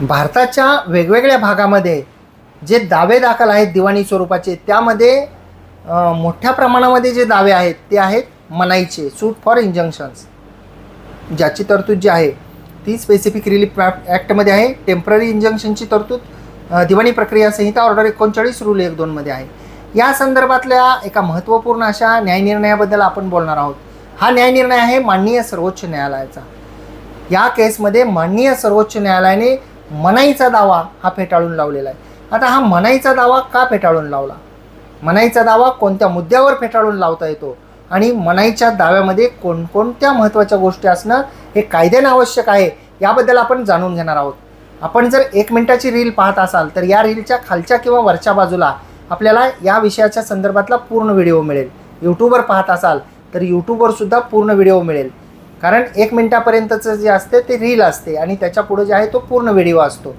भारताच्या वेगवेगळ्या भागामध्ये जे दावे दाखल आहेत दिवाणी स्वरूपाचे त्यामध्ये मोठ्या प्रमाणामध्ये जे दावे आहेत ते आहेत मनाईचे सूट फॉर इंजंक्शन्स ज्याची तरतूद जी आहे ती स्पेसिफिक रिलीफ ॲक्टमध्ये आहे. टेंपररी इंजंक्शनची तरतूद दिवाणी प्रक्रिया संहिता ऑर्डर एकोणचाळीस रूल एक दोनमध्ये आहे. या संदर्भातल्या एका महत्त्वपूर्ण अशा न्यायनिर्णयाबद्दल आपण बोलणार आहोत. हा न्यायनिर्णय आहे माननीय सर्वोच्च न्यायालयाचा. या केसमध्ये माननीय सर्वोच्च न्यायालयाने मनाईचा दावा हा फेटाळून लावलेला आहे. आता हा मनाईचा दावा का फेटाळून लावला? मनाईचा दावा कोणत्या मुद्द्यावर फेटाळून लावता येतो? आणि मनाईच्या दाव्यामध्ये कोणकोणत्या महत्त्वाच्या गोष्टी असणं हे कायद्याने आवश्यक आहे याबद्दल आपण जाणून घेणार आहोत. आपण जर एक मिनिटाची रील पाहत असाल तर या रीलच्या खालच्या किंवा वरच्या बाजूला आपल्याला या विषयाच्या संदर्भातला पूर्ण व्हिडिओ मिळेल. यूट्यूबवर पाहत असाल तर यूट्यूबवर सुद्धा पूर्ण व्हिडिओ मिळेल. कारण एक मिनटापर्यंतचं जे असते ते रील असते आणि त्याच्या पुढे जे आहे तो पूर्ण व्हिडिओ असतो.